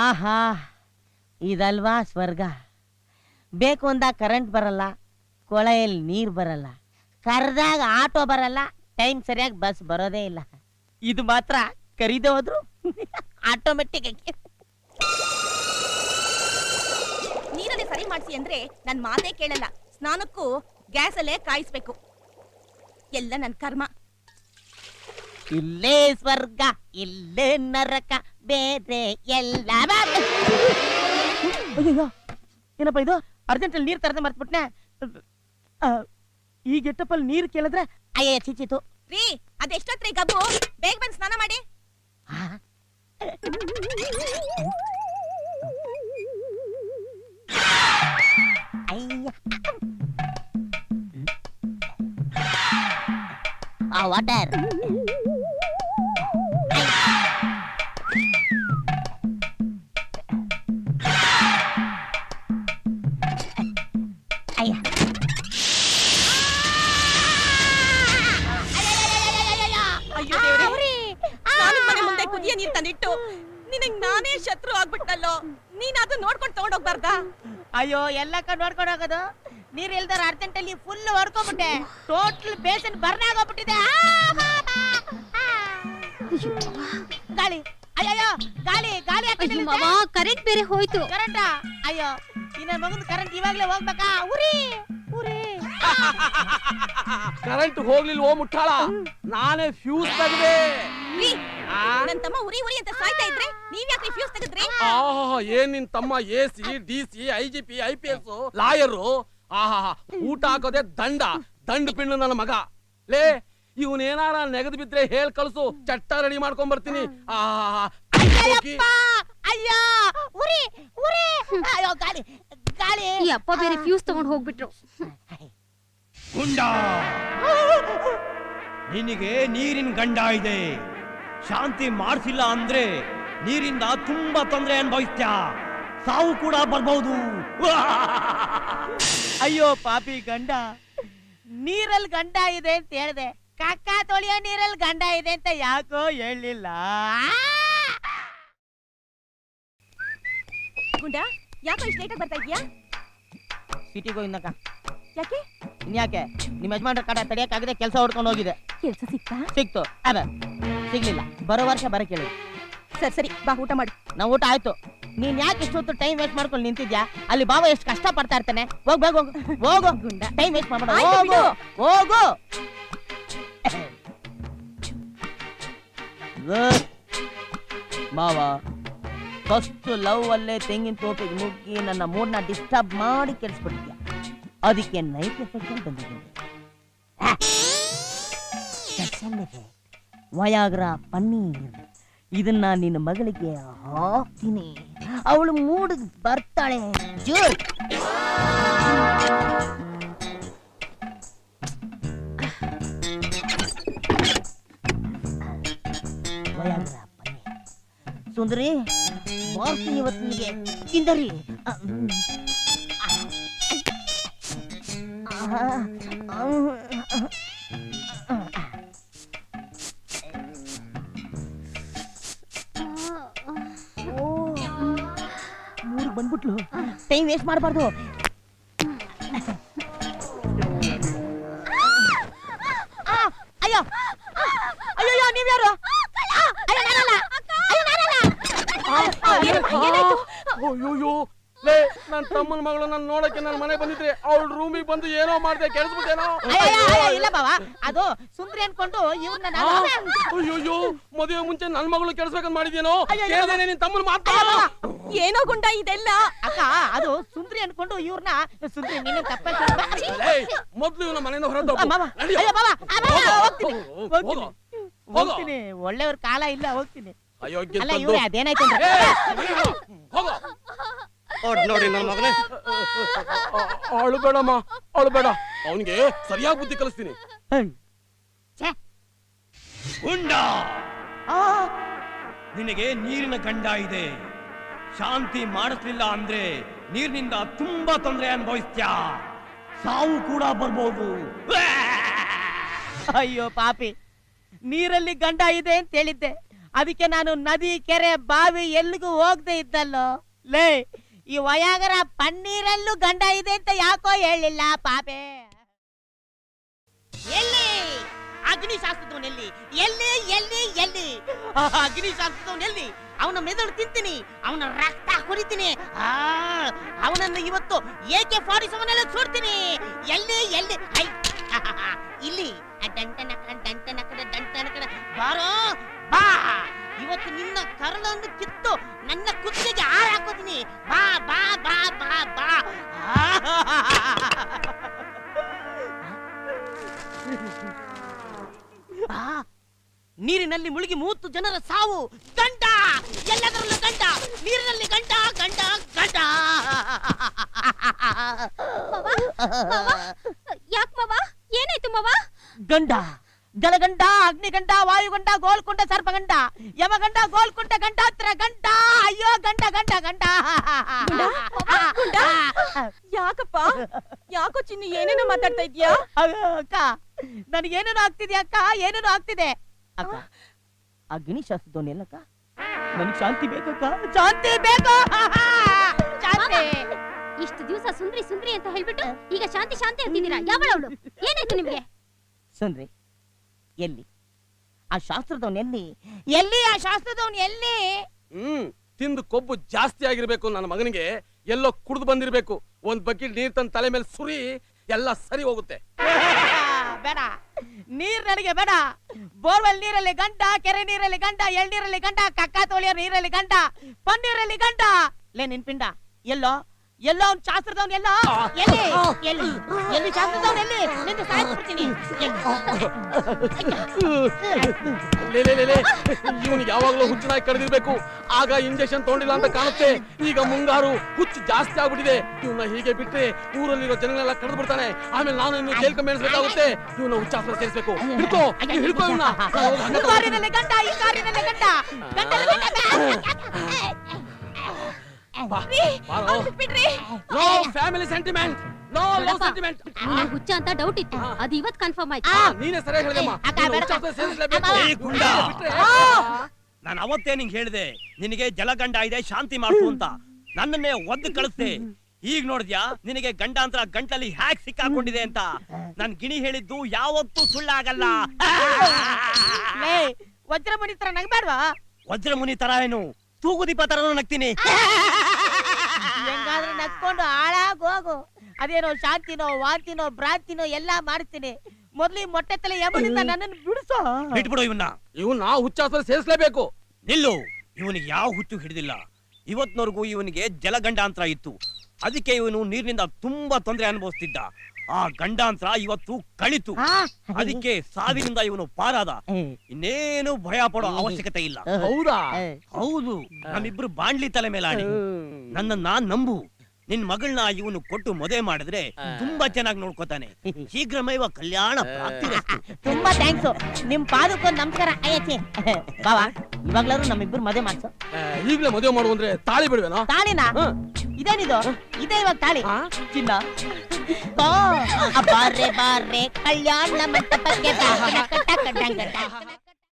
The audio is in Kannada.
ಆಹಾ, ಇದಲ್ವಾ ಸ್ವರ್ಗ? ಬೇಕು ಅಂದಾಗ ಕರೆಂಟ್ ಬರಲ್ಲ ಕೊಳೆಯಲ್ಲಿ ನೀರು ಬರಲ್ಲ, ಕರೆದಾಗ ಆಟೋ ಬರಲ್ಲ ಟೈಮ್ ಸರಿಯಾಗಿ ಬಸ್ ಬರೋದೇ ಇಲ್ಲ. ಇದು ಮಾತ್ರ ಕರೀದೆ ಹೋದ್ರು ಆಟೋಮೆಟಿಕ್ ನೀರಲ್ಲಿ ಸರಿ ಮಾಡಿಸಿ ಅಂದ್ರೆ ನನ್ನ ಮಾತೇ ಕೇಳಲ್ಲ. ಸ್ನಾನಕ್ಕೂ ಗ್ಯಾಸ್ ಅಲ್ಲೇ ಕಾಯಿಸ್ಬೇಕು. ಎಲ್ಲ ನನ್ ಕರ್ಮ. ಇಲ್ಲೇ ಸ್ವರ್ಗ ಇಲ್ಲೇ ನರಕ ಬೇರೆ ಎಲ್ಲ ಅಯ್ಯೋ ಏನಪ್ಪ ಇದು? ಅರ್ಜೆಂಟಲ್ಲಿ ನೀರು ತರದೆ ಮರ್ತ್ಬಿಟ್ನೆ. ಈ ಗೆಟ್ಟಪ್ಪಲ್ಲಿ ನೀರು ಕೇಳಿದ್ರೆ ಅಯ್ಯ ಚಿಚಿತು. ರೀ ಅದೆಷ್ಟೊತ್ರಿ ಗಬ್ಬು? ಬೇಗ ಬಂದ್ ನೀರ್ ನಿನಗ್ ನಾನೇ ಶತ್ರು ಆಗ್ಬಿಟ್ಟಲ್ಲೋ ನೀನ್ ಅದು ನೋಡ್ಕೊಂಡು ತಗೊಂಡೋಗ್ಬಾರ್ದಾ? ಅಯ್ಯೋ ಎಲ್ಲ ಕಡೆ ನೋಡ್ಕೊಂಡು ಹೋಗೋದು? ನೀರ್ ಇಲ್ದಾರ ಅರ್ಜೆಂಟಲ್ಲಿ ಫುಲ್ ಹೊಡ್ಕೊಂಡ್ಬಿಟ್ಟೆ. ಟೋಟಲ್ ಬೇಸನ್ ಬರ್ನ್ ಆಗೋಗ್ಬಿಟ್ಟಿದೆ. ಗಾಳಿ ಅಯ್ಯೋ ಗಾಳಿ ಗಾಳಿ ಅಯ್ಯೋ ಮಾವ ಕರೆಂಟ್ ಬೇರೆ ಹೋಯ್ತು. ಕರೆಂಟ ಅಯ್ಯೋ ಇನ್ನ ಮಗನ್ ಕರೆಂಟ್ ಇವಾಗ್ಲೇ ಹೋಗ್ಬೇಕಾ? ಉರಿ ಉರಿ ಕರೆಂಟ್ ಹೋಗ್ಲಿಲ್ವೋ ಮುಟ್ಟಾಳ? ನಾನೇ ಫ್ಯೂಸ್ ತೆಗ್ದೆ? ನನ್ ತಮ್ಮ ಉರಿ ಉರಿ ಅಂತ ಸಾಯ್ತಾ ಇದ್ರೆ ನೀವ್ ಯಾಕೆ ಫ್ಯೂಸ್ ತೆಗೆದ್ರಿ? ಆಹಾ ಏನ್ ನಿನ್ ತಮ್ಮ A C D C I G P I P S lawyer? ಆಹಾ ಊಟ ಹಾಕೋದೆ ದಂಡ. ದಂಡ ಪಿಂಡು ನನ್ನ ಮಗ. ಲೇ ಇವನೇನಾರ ನೆಗದು ಬಿದ್ರೆ ಹೇಳ್ ಕಳ್ಸು. ಚಟ್ಟ ರೆಡಿ ಮಾಡ್ಕೊಂಡ್ ಬರ್ತೀನಿ. ಆಹಾ ಅಯ್ಯೋ ಉರಿ ಉರಿ. ಅಯ್ಯೋ ಗಾಳಿ ಗಾಳಿ. ಈ ಅಪ್ಪ ಬೇರೆ ಫ್ಯೂಸ್ ತಗೊಂಡ್ ಹೋಗ್ಬಿಟ್ರು. ಗುಂಡ ನಿನಗೆ ನೀರಿನ ಗಂಡ ಇದೆ. ಶಾಂತಿ ಮಾಡಿಸಿಲ್ಲ ಅಂದ್ರೆ ನೀರಿಂದ ತುಂಬಾ ತೊಂದರೆ ಅನುಭವಿಸ್ತ್ಯಾ? ಸಾವು ಕೂಡ ಬರ್ಬಹುದು ಅಯ್ಯೋ ಪಾಪಿ ಗಂಡ. ನೀರಲ್ಲಿ ಗಂಡ ಇದೆ ಅಂತ ಹೇಳಿದೆ. ಕಕ್ಕ ತೊಳೆಯೋ ನೀರಲ್ಲಿ ಗಂಡ ಇದೆ ಅಂತ ಯಾಕೋ ಹೇಳಿಲ್ಲ ಗುಂಡ ಯಾಕೋ ಇಷ್ಟು ಲೇಟಾಗಿ ಬರ್ತಾ ಇದೀಯಾ ಸಿಟಿಗೂ ಯಾಕೆ? ಇನ್ಯಾಕೆ? ನಿಮ್ಮ ಯಜಮಾನ್ರ ಕಡೆ ತಡಿಯಕ್ಕಾಗದೆ ಕೆಲಸ ಹೊಡ್ಕೊಂಡು ಹೋಗಿದೆ. ಕೆಲಸ ಸಿಕ್ತಾ? ಸಿಕ್ತು. ಅದ ಸಿಗ್ಲಿಲ್ಲ. ಬರೋ ವರ್ಷ ಬರ ಕೇಳಿ. ಸರಿ ಸರಿ ಬಾ ಊಟ ಮಾಡಿ. ನಾವು ಊಟ ಆಯ್ತು. ನೀನ್ ಯಾಕೆ ಇಷ್ಟೊತ್ತು ಟೈಮ್ ವೇಸ್ಟ್ ಮಾಡ್ಕೊಂಡು ನಿಂತಿದ್ಯಾ? ಅಲ್ಲಿ ಬಾಬಾ ಎಷ್ಟು ಕಷ್ಟ ಪಡ್ತಾ ಇರ್ತಾನೆ. ಹೋಗ್ ಬೇಗ ಹೋಗು. ಹೋಗು. ಗುಂಡ. ಟೈಮ್ ವೇಸ್ಟ್ ಮಾಡ್ಬೇಡ. ಆಯ್ತು ಹೋಗು. ಬಿಡು. ಹೋಗು. ಗುಡ್. ಮಾವ ಫಸ್ಟ್ ಲವ್ ಅಲ್ಲೇ ತೆಂಗಿನ ತೋಟಕ್ಕೆ ನುಗ್ಗಿ ನನ್ನ ಮೂಡ್ನ ಡಿಸ್ಟರ್ಬ್ ಮಾಡಿ ಕೆಲ್ಸ್ಬಿಟ್ಟಿದ್ಯಾ ಅದಕ್ಕೆ ನೈಟ್ ಎಫೆಕ್ಟ್ ಬಂದಿದ್ದೀನಿ. ವಯಾಗ್ರ ಪನ್ನೀರ್ ಇದನ್ನ ನಿನ್ನ ಮಗಳಿಗೆ ಹಾಕ್ತೀನಿ ಅವಳು ಮೂಡ್ ಬರ್ತಾಳೆ ಜೋರ್ ವಯಾಗ್ರ ಪನ್ನೀರ್ ಸುಂದರಿ ಮಾಡ್ತೀನಿ ಇವತ್ತು ನಿನಗೆ ತಿಂದರಿ ಅ, ಬಂದ್ಬಿಟ್ಲು ಟೈಮ್ ವೇಸ್ಟ್ ಮಾಡಬಾರ್ದು ಅಯ್ಯೋ ಅಯ್ಯೋ ನೀವ್ಯಾರು ಅಯ್ಯೋ, ನಾನಲ್ಲ. ಅಯ್ಯೋ, ನಾನಲ್ಲ. ಲೇ ನನ್ನ ತಮ್ಮನ ಮಗಳು ನನ್ನ ನೋಡಕ್ಕೆ ನನ್ನ ಮನೆ ಬಂದಿದ್ರೆ ಅವಳ ರೂಮಿಗೆ ಬಂದು ಏನೋ ಮಾಡ್ದೆ ಕೆಡಿಸ್ಬಿಟ್ಟೇನೋ? ಇಲ್ಲ ಬಾವ. ಅದು ಸುಂದ್ರಿ ಅನ್ಕೊಂಡು ಇವ್ರನ್ನ ಅಯ್ಯೋ ಅಯ್ಯೋಯ್ಯೋ ಮದುವೆ ಮುಂಚೆ ನನ್ನ ಮಗಳು ಕೆಡಿಸ್ಬೇಕಂತ ಮಾಡಿದೇನೋ ಅಯ್ಯೋ, ಅಯ್ಯೋ. ಕೇಳ್ದೇನೆ ನಿನ್ ತಮ್ಮನ ಮಾತಾ ಏನೋ ಗುಂಡ ಇದೆಲ್ಲ. ಅಕ್ಕ ಅದು ಸುಂದ್ರಿ ಅನ್ಕೊಂಡು ಇವ್ರನ್ನ ಸುಂದ್ರಿ ನೀನು ತಪ್ಪ ಮೊದ್ಲು ಇವನ ಮನೆಯಿಂದ ಹೊರದ್ದು ಮಾವ. ಅಯ್ಯೋ ಬಾವ ಹೋಗ್ತೀನಿ. ಹೋಗ್ತೀನಿ. ಹೋಗು. ಹೋಗ್ತೀನಿ. ಒಳ್ಳೆಯವ್ರ ಕಾಲ ಇಲ್ಲ ಹೋಗ್ತೀನಿ. ಅಯ್ಯೋ ಅಲ್ಲ ಇವ್ರೆ ಅದೇನಾಯ್ತು ಹೋಗೋ. ನೋಡ್ ನೋಡಿ ನನ್ನ ಮಗನೇ. ಅಳುಬೇಡ ಅವನಿಗೆ ಸರಿಯಾಗಿ ಬುದ್ಧಿ ಕಲಿಸ್ತೀನಿ. ಗುಂಡ! ಆ, ನಿನಗೆ ನೀರಿನ ಗಂಡ ಇದೆ. ಶಾಂತಿ ಮಾಡಿಸ್ಲಿಲ್ಲ ಅಂದ್ರೆ ನೀರಿನಿಂದ ತುಂಬಾ ತೊಂದರೆ ಅನುಭವಿಸ್ತ್ಯಾ? ಸಾವು ಕೂಡ ಬರ್ಬೋದು. ಅಯ್ಯೋ ಪಾಪಿ ನೀರಲ್ಲಿ ಗಂಡ ಇದೆ ಅಂತ ಹೇಳಿದ್ದೆ. ಅದಕ್ಕೆ ನಾನು ನದಿ ಕೆರೆ ಬಾವಿ ಎಲ್ಲಿಗೂ ಹೋಗದೆ ಇದ್ದಲ್ಲೋ? ಲೇ ಈ ವಯಾಗರ ಪನ್ನೀರಲ್ಲೂ ಗಂಡ ಇದೆ ಅಂತ ಯಾಕೋ ಹೇಳಿಲ್ಲ ಪಾಪೆ. ಎಲ್ಲಿ? ಅಗ್ನಿ ಶಾಸ್ತ್ರದವನ್ ಎಲ್ಲಿ? ಎಲ್ಲಿ ಎಲ್ಲಿ ಎಲ್ಲಿ? ಆ, ಅಗ್ನಿ ಶಾಸ್ತ್ರದವನ್ ಎಲ್ಲಿ? ಅವನ ಮೆದುಳು ತಿಂತೀನಿ ಅವನ ರಕ್ತ ಕುಡಿತೀನಿ ಆ, ಅವನನ್ನು ಇವತ್ತು ಏಕೆ ಫಾರ್ಟಿ ಸೆವೆನ್ ಎಲ್ಲ ಸುಡ್ತೀನಿ. ಎಲ್ಲಿ ಎಲ್ಲಿ? ಐ, ನೀರಿನಲ್ಲಿ ಮುಳುಗಿ ಮೂವತ್ತು ಜನರ ಸಾವು ಗಂಡ! ಎಲ್ಲದರಲ್ಲೂ ಗಂಡ! ನೀರಿನಲ್ಲಿ ಗಂಡ ಗಂಡ ಗಂಡ! ಯಾಕ್ ಮಾವ? ಏನಾಯ್ತು ಮಾವ? ಗಂಡ ಜಲಗಂಡ ಅಗ್ನಿಗಂಡ ವಾಯುಗಂಡ ಗೋಲ್ಕೊಂಡ ಸರ್ಪಗಂಡ ಯಮಗಂಡ ಗೋಲ್ಕೊಂಡ ಗಂಡಾತ್ರ ಗಂಡ! ಅಯ್ಯೋ ಗಂಡ ಗಂಡ ಗಂಡ? ಯಾಕಪ್ಪ? ಯಾಕೋ ಚಿನ್ನಿ ಏನೇನೋ ಮಾತಾಡ್ತಾ ಇದ್ಯಾ? ಅಕ್ಕ ನನಗೇನೇನೋ ಆಗ್ತಿದ್ಯಾ ಅಕ್ಕ ಏನೇನೋ ಆಗ್ತಿದೆ? ಅಕ್ಕ ಅಗ್ನಿ ಶಾಸ್ತ್ರದವನ್ ನನಗೆ ನನಗ್ ಶಾಂತಿ ಬೇಕಕ್ಕ? ಶಾಂತಿ ಬೇಕು! ಶಾಂತಿ! ಇಷ್ಟು ದಿವಸ ಸುಂದ್ರಿ ಸುಂದ್ರಿ ಅಂತ ಹೇಳ್ಬಿಟ್ಟು ಈಗ ಶಾಂತಿ ಶಾಂತಿ ಅಂತಿದ್ದೀರಾ? ಯಾವಳವಳು ಏನಾಯ್ತು ನಿಮ್ಗೆ? ಸುಂದ್ರಿ ಎಲ್ಲಿ? ಆ ಶಾಸ್ತ್ರದವನ್ ಎಲ್ಲಿ? ಎಲ್ಲಿ ಆ ಶಾಸ್ತ್ರದವನ್ ಎಲ್ಲಿ? ಹ್ಮ್ ತಿಂದು ಕೊಬ್ಬು ಜಾಸ್ತಿ ಆಗಿರ್ಬೇಕು ನನ್ನ ಮಗನಿಗೆ. ಎಲ್ಲೋ ಕುಡ್ದು ಬಂದಿರ್ಬೇಕು. ಒಂದ್ ಬಕೆಟ್ ನೀರ್ ತನ್ನ ತಲೆ ಮೇಲೆ ಸುರಿ ಎಲ್ಲ ಸರಿ ಹೋಗುತ್ತೆ. ಬೇಡ. ನೀರ್ ನನಗೆ ಬೇಡ. ಬೋರ್ವೆಲ್ ನೀರಲ್ಲಿ ಗಂಟ ಕೆರೆ ನೀರಲ್ಲಿ ಗಂಟ ಎಳ್ನೀರಲ್ಲಿ ಗಂಟ ಕಕ್ಕ ತೋಳಿಯ ನೀರಲ್ಲಿ ಗಂಟ ಪನ್ನೀರಲ್ಲಿ ಗಂಟ ಲೇ ನಿನ್ ಪಿಂಡ, ಎಲ್ಲೋ? ಎಲ್ಲೋ ಅವ್ನ್ ಶಾಸ್ತ್ರದವ್ನ್ ಎಲ್ಲ? ಎಲ್ಲಿ? ಎಲ್ಲಿ? ಎಲ್ಲಿ ಶಾಸ್ತ್ರದವ್ನು ಎಲ್ಲಿ? ನಿಂದು ಸಾಯಿಸ್ಬಿಡ್ತೀನಿ. ಇವನು ಯಾವಾಗ್ಲೂ ಹುಚ್ಚನಾಗಿ ಕಳೆದಿರ್ಬೇಕು ಆಗ ಇಂಜೆಕ್ಷನ್ ತಗೊಂಡಿಲ್ಲ ಅಂತ ಕಾಣುತ್ತೆ. ಈಗ ಮುಂಗಾರು ಹುಚ್ಚು ಜಾಸ್ತಿ ಆಗ್ಬಿಟ್ಟಿದೆ. ಇವನ್ನ ಹೀಗೆ ಬಿಟ್ರೆ ಊರಲ್ಲಿರೋ ಜನಗಳೆಲ್ಲ ಕಳೆದು ಬಿಡ್ತಾನೆ ಆಮೇಲೆ ನಾನು ಇನ್ನು ಜೈಲ್ ಕಮ್ಮಿಸ್ಬೇಕಾಗುತ್ತೆ ಇವನ್ನ ಹುಚ್ಚಾಸ್ತ್ರ ಸೇರಿಸ್ಬೇಕು. ಹಿಡ್ಕೋ ಹಿಡ್ಕೋ ಇವನ್ನ ಗಂಟ ಈ ಕಾರಿನಲ್ಲಿ ಗಂಟ ಬಿಡ್ರಿ no family sentiment no love sentiment ಹುಚ್ಚ ಅಂತ ಡೌಟ್ ಇತ್ತು. ಅದು ಇವತ್ ಕನ್ಫರ್ಮ್ ಆಯ್ತು. ನೀನೇ ಸರಿಯಾಗಿ ಹೇಳಿದಮ್ಮ ನಾನು ಅವತ್ತೇ ನಿಂಗೆ ಹೇಳಿದೆ ನಿನಗೆ ಜಲಗಂಡ ಇದೆ ಶಾಂತಿ ಮಾಡು ಅಂತ. ನನ್ನನ್ನೇ ಒದ್ದು ಕಳಿಸ್ದೆ. ಈಗ ನೋಡಿದ್ಯಾ ನಿನಗೆ ಗಂಡಾಂತರ ಗಂಟಲ್ಲಿ ಹ್ಯಾಕ್ ಸಿಕ್ಕಾಕೊಂಡಿದೆ ಅಂತ. ನನ್ ಗಿಣಿ ಹೇಳಿದ್ದು ಯಾವತ್ತೂ ಸುಳ್ಳಾಗಲ್ಲ. ವಜ್ರಮುನಿ ತರ ನಗ್ಬೇಡ್ವಾ ವಜ್ರಮುನಿ ತರ ಏನು? ತೂಗುದೀಪ ತರ ನಗ್ತೀನಿ. ಹೆಂಗಾದ್ರೂ ಹಾಳಾಗಿ ಹೋಗು. ಅದೇನೋ ಶಾಂತಿನೋ ವಾಂತಿನೋ ಭ್ರಾಂತಿನೋ ಎಲ್ಲಾ ಮಾಡ್ತೀನಿ. ಮೊದ್ಲಿ ಮೊಟ್ಟೆ ತಲೆ ಯಮನಿಂದ ನನ್ನನ್ನು ಬಿಡಿಸೋ. ಬಿಟ್ಬಿಡು ಇವನ್ನ. ಇವನ್ನ ಹುಚ್ಚಾಸ್ತ್ರ ಸೇರಿಸಲೇಬೇಕು. ನಿಲ್ಲು. ಇವನಿಗೆ ಯಾವ ಹುಚ್ಚು ಹಿಡಿದಿಲ್ಲ. ಇವತ್ನವರೆಗೂ ಇವನಿಗೆ ಜಲಗಂಡಾಂತರ ಇತ್ತು. ಅದಕ್ಕೆ ಇವನು ನೀರಿನಿಂದ ತುಂಬಾ ತೊಂದರೆ ಅನುಭವಿಸ್ತಿದ್ದ. ಆ ಗಂಡಾಂತರ ಇವತ್ತು ಕಳಿತು. ಅದಕ್ಕೆ ಸಾವಿನಿಂದ ಇವನು ಪಾರಾದ. ಇನ್ನೇನು ಭಯ ಪಡೋ ಅವಶ್ಯಕತೆ ಇಲ್ಲ. ಹೌದಾ? ಹೌದು. ನಮ್ಮಿಬ್ರು ಬಾಂಡ್ಲಿ ತಲೆ ಮೇಲೆ ಆಡಿ ನಾನ್ ನಂಬು. ನಿನ್ ಮಗಳನ್ನ ಇವನು ಕೊಟ್ಟು ಮದುವೆ ಮಾಡಿದ್ರೆ ತುಂಬಾ ಚೆನ್ನಾಗಿ ನೋಡ್ಕೋತಾನೆ. ಶೀಘ್ರಮೇವ ಕಲ್ಯಾಣ ಪ್ರಾಪ್ತಿ ತುಂಬಾ ಥ್ಯಾಂಕ್ಸ್ ನಿಮ್ ಪಾದಕ್ಕೊಂದು ನಮಸ್ಕಾರ. ಅಯ್ಯಚ್ಚಿ. ಬಾವಾ ಇವಾಗ್ಲಾರು ನಮ್ಮಿಬ್ಬರು ಮದುವೆ ಮಾಡ್ಸು. ಈಗ್ಲೇ ಮದುವೆ ಮಾಡು ಅಂದ್ರೆ ತಾಳಿ ಬಿಡ್ವೇನೋ? ತಾಳಿನ. ಇದೇನಿದು? ಇದೇ ಇವಾಗ ತಾಳಿ? ಚಿನ್ನ. ಬಾರ್ರೆ ಬಾರೆ ಬಾರೆ ಕಲ್ಯಾಣ ಮಂಟಪಕ್ಕೆ